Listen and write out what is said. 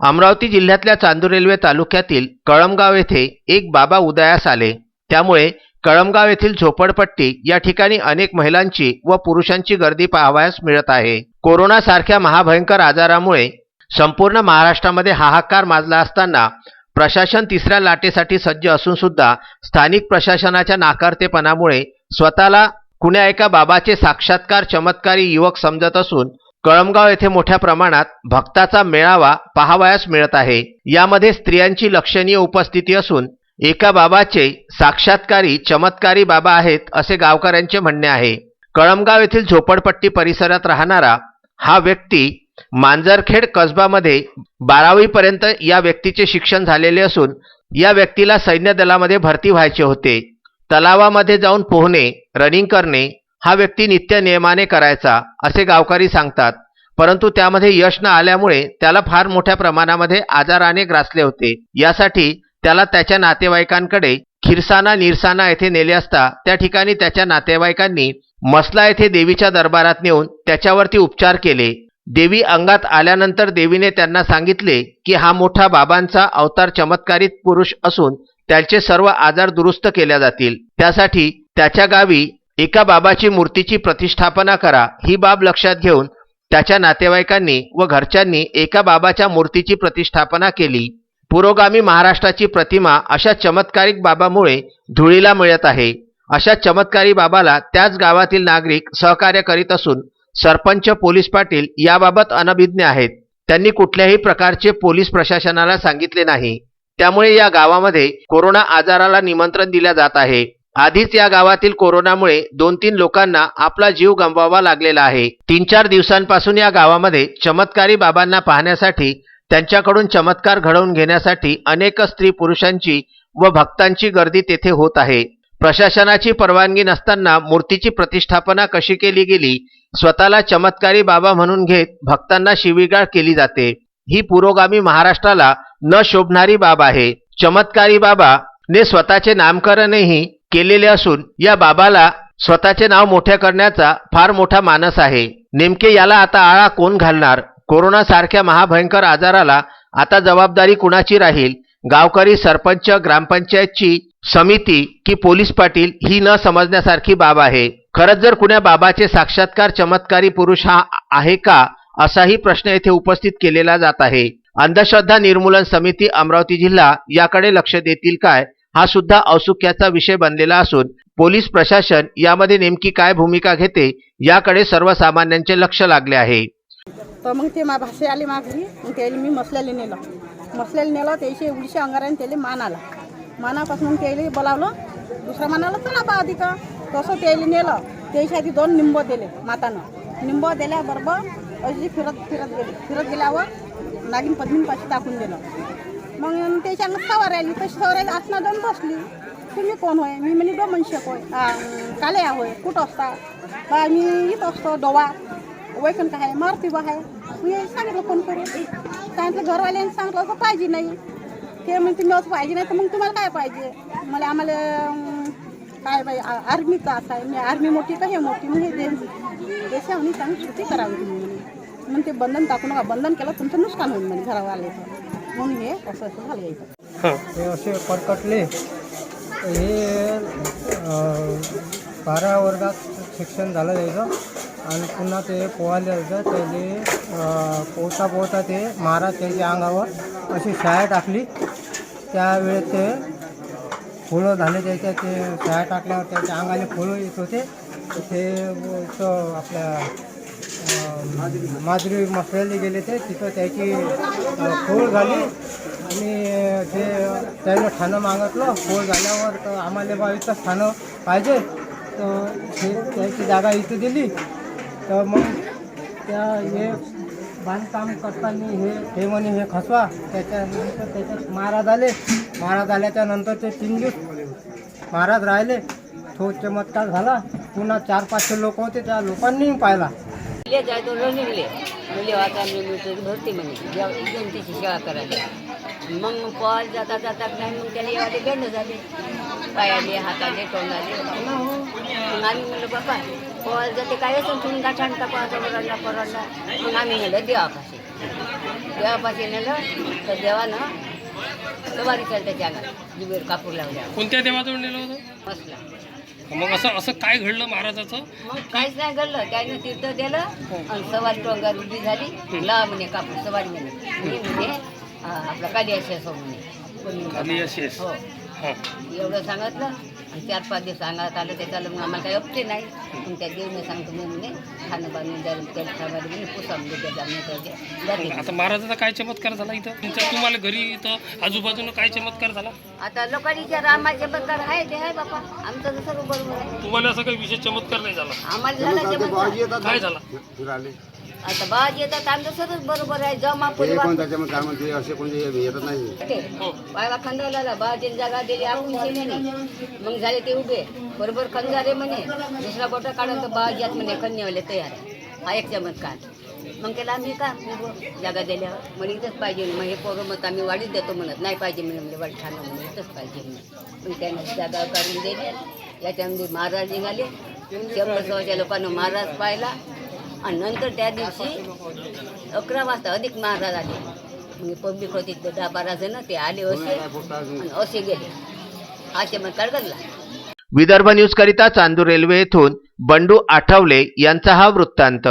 अमरावती जिल्ह्यातल्या चांदूर रेल्वे तालुक्यातील कळमगाव येथे एक बाबा उदयास आले. त्यामुळे कळमगाव येथील झोपडपट्टी या ठिकाणी अनेक महिलांची व पुरुषांची गर्दी पाहावयास मिळत आहे. कोरोना सारख्या महाभयंकर आजारामुळे संपूर्ण महाराष्ट्रामध्ये हाहाकार माजला असताना प्रशासन तिसऱ्या लाटेसाठी सज्ज असून सुद्धा स्थानिक प्रशासनाच्या नाकारतेपणामुळे स्वतःला कुण्या एका बाबाचे साक्षात्कार चमत्कारी युवक समजत असून कळमगाव येथे मोठ्या प्रमाणात भक्ताचा मेळावा पाहावयास मिळत आहे. यामध्ये स्त्रियांची लक्षणीय उपस्थिती असून एका बाबाचे साक्षात्कारी चमत्कारी बाबा आहेत असे गावकऱ्यांचे म्हणणे आहे. कळमगाव येथील झोपडपट्टी परिसरात राहणारा हा व्यक्ती मांजरखेड कसबामध्ये बारावीपर्यंत या व्यक्तीचे शिक्षण झालेले असून या व्यक्तीला सैन्य दलामध्ये भरती व्हायचे होते. तलावामध्ये जाऊन पोहणे रनिंग करणे हा व्यक्ती नित्य नियमाने करायचा असे गावकरी सांगतात. परंतु त्यामध्ये यश न आल्यामुळे त्याला फार मोठ्या प्रमाणामध्ये आजाराने ग्रासले होते. यासाठी त्याला त्याच्या नातेवाईकांकडे खिरसाना निरसाना येथे नेले असता त्या ठिकाणी त्याच्या नातेवाईकांनी मसला येथे देवीच्या दरबारात नेऊन त्याच्यावरती उपचार केले. देवी अंगात आल्यानंतर देवीने त्यांना सांगितले की हा मोठा बाबांचा अवतार चमत्कारित पुरुष असून त्यांचे सर्व आजार दुरुस्त केल्या जातील. त्यासाठी त्याच्या गावी एका बाबाची मूर्तीची प्रतिष्ठापना करा ही बाब लक्षात घेऊन त्याच्या नातेवाईकांनी व घरच्यांनी एका बाबाच्या मूर्तीची प्रतिष्ठापना केली. पुरोगामी महाराष्ट्राची प्रतिमा अशा चमत्कारिक बाबामुळे धुळीला मिळत आहे. अशा चमत्कारी बाबाला त्याच गावातील नागरिक सहकार्य करीत असून सरपंच पोलीस पाटील याबाबत अनभिज्ञ आहेत. त्यांनी कुठल्याही प्रकारचे पोलीस प्रशासनाला सांगितले नाही. त्यामुळे या गावामध्ये कोरोना आजाराला निमंत्रण दिल्या जात आहे. आधीच या गावातील कोरोनामुळे दोन तीन लोकांना आपला जीव गमवावा लागलेला आहे. तीन चार दिवसांपासून या गावामध्ये चमत्कारी बाबांना पाहण्यासाठी त्यांच्याकडून चमत्कार घडवून घेण्यासाठी अनेक स्त्री पुरुषांची व भक्तांची गर्दी तेथे होत आहे. प्रशासनाची परवानगी नसताना मूर्तीची प्रतिष्ठापना कशी केली गेली स्वतःला चमत्कारी बाबा म्हणून घेत भक्तांना शिवीगाळ केली जाते. ही पुरोगामी महाराष्ट्राला न शोभणारी बाब आहे. चमत्कारी बाबा ने स्वतःचे नामकरणही केलेले असून या बाबाला स्वतःचे नाव मोठ्या करण्याचा फार मोठा मानस आहे. नेमके याला आता आळा कोण घालणार? कोरोना सारख्या महाभयंकर आजाराला आता जबाबदारी कुणाची राहील? गावकरी सरपंच ग्रामपंचायतची समिती की पोलीस पाटील ही न समजण्यासारखी बाब आहे. खरंच जर कुण्या बाबाचे साक्षात्कार चमत्कारी पुरुष हा आहे का असाही प्रश्न येथे उपस्थित केलेला जात आहे. अंधश्रद्धा निर्मूलन समिती अमरावती जिल्हा याकडे लक्ष देतील काय? हा सुद्धा औत्सुक्याचा विषय बनलेला असून पोलीस प्रशासन यामध्ये नेमकी काय भूमिका घेते याकडे सर्वसामान्यांचे लक्ष लागले आहे. तर मग ते मा भाषे आले माघरी. मग त्याला मी मसल्याला नेलं. मसल्याला नेलं त्याशी उडीशे अंगाराने त्याला मान आला. मानापासून त्याला बोलावलं. दुसरा मानाला चला बा आधी का तसं त्याला नेलं. त्याच्या आधी दोन निंब दिले मातानं. निंब दिल्याबरोबर अशी फिरत फिरत गेली. फिरत गेल्यावर नागिन पद्मीनपाशी टाकून दिलं. मग त्याच्यानं अंगात आली तशी सवार असणं आसना जाऊन बसली. तुम्ही कोण होय? मी म्हणे डोमन शेक होय. काले या होय. कुठं असता? बा मी इथं असतो डोवा वैकन काय आहे. मारुती बा आहे. मी सांगितलं फोन करून सांगितलं घरवाल्यांनी सांगितलं असं पाहिजे नाही. ते म्हणते मी असं पाहिजे नाही तर मग तुम्हाला काय पाहिजे? मला आम्हाला काय बाई आ- आर्मीचं असं आहे. मी आर्मी मोठी का हे मोठी? मग हे देश देशावनी चांगली सुट्टी करावी तुम्ही. म्हणे मग ते बंधन टाकू नका. बंधन केलं तुमचं नुकसान होईल. म्हणे घरावाल्याचं. म्हणून हे असं असं झालं यायचं हे. असे परकटले हे अं, बारा वर्गात शिक्षण झालं त्याचं आणि पुन्हा ते पोहायला जायचं त्याने अं, पोहता पोहता ते महाराज त्यांच्या अंगावर अशी शाळा टाकली. त्यावेळेस ते फुलं झाले त्याच्या ते शाळा टाकल्यावर त्याच्या अंगाने फुलं येत होते. ते आपल्या माधुरी मसळ्याला गेले ते तिथं त्याची खोळ फोड झाली. आणि ते त्यानं ठाणं मागितलं. फोड झाल्यावर तर आम्हाला बा इथं ठाणं पाहिजे. तर ते त्याची जागा इथं दिली. तर मग त्या हे बांधकाम करताना हे हे म्हणे हे खसवा. त्याच्यानंतर त्याच्यात महाराज आले. महाराज आल्याच्यानंतर ते तीन दिवस महाराज राहिले. तो चमत्कार झाला. पुन्हा चार पाचशे लोक होते त्या लोकांनीही पाहिला. ले जाय तो रनिंगले मुले वाचा मिळते भरती म्हणे. त्याची सेवा करायला. मग मग पोहायला जाता जाता नाही मग त्याला एवढे बेंड झाले. पायाले हाताले तोंडाले. मग आम्ही म्हणलं बाबा पोहायला जाते काय असं तुम्ही गाठाण टाका वरडला परडला मग आम्ही म्हणलं देवा पाशी देवापाशी नेलं. तर देवानं सवारी त्याच्या अंगात. जिबेर कापूर लावल्या कोणत्या देवाजवळ नेलं होतं? मसला मग असं असं काय घडलं महाराजाचं? मग काहीच नाही घडलं. त्याने तीर्थ दिलं आणि सवारी टोंगार उभी झाली. ला म्हणे कापूर सवारी म्हणे मी म्हणे आ, आपला काली असे असो म्हणे अशी आहेस. हो. हां. एवढं सांगितलं. आणि चार पाच दिवस सांगत आलं त्याच्याला मग आम्हाला काही अपते नाही. पण त्या देवने सांगतो मी म्हणे खाणं बांधून द्यायला त्याला खावायला म्हणे पुसा म्हणजे मग जाते. आता महाराजाचा काय चमत्कार झाला इथं? तुमच्या तुम्हाला घरी इथं आजूबाजूनं काय चमत्कार झाला? आता लोकांच्या रामाचे बद्दल आहे ते आहे बापा. आमचं तर सर्व बरोबर आहे. तुम्हाला असं काही विशेष चमत्कार नाही झाला? आम्हाला झाला चमत्कार. काय झाला? आता बाज येतात आमचं सर्वच बरोबर आहे. जमा ते परिवार पण त्याच्यामध्ये काय म्हणते असे कोणते येतच नाही. ते. हो पायला खंडवला बाजीने जागा दिली आपण दिली नाही. मग झाले ते उभे. बरोबर खंजारे म्हणे दुसरा गोटा काढून तर बाजात म्हणे खंडीवाले तयार हा एक चमत्कार मग त्याला आम्ही का उभं जागा दिल्यावर म्हणे इथंच पाहिजे मग हे पोरं मत आम्ही वाढीत देतो म्हणत नाही पाहिजे म्हणे म्हणजे वाढ छान म्हणे इथंच पाहिजे म्हणे. मग त्याने जागा काढून दिली. याच्यामध्ये महाराज निघाले. शंभर सव्वाच्या लोकांना महाराज पाहिला. आणि नंतर त्या दिवशी अकरा वाजता अधिक महाराज आले. म्हणजे पब्लिक होती दहा बारा जण ते आले असे आणि असे गेले. हा चमत्कार घडला विदर्भ न्यूजकरिता चांदूर रेल्वे येथून बंडू आठवले यांचा हा वृत्तांत.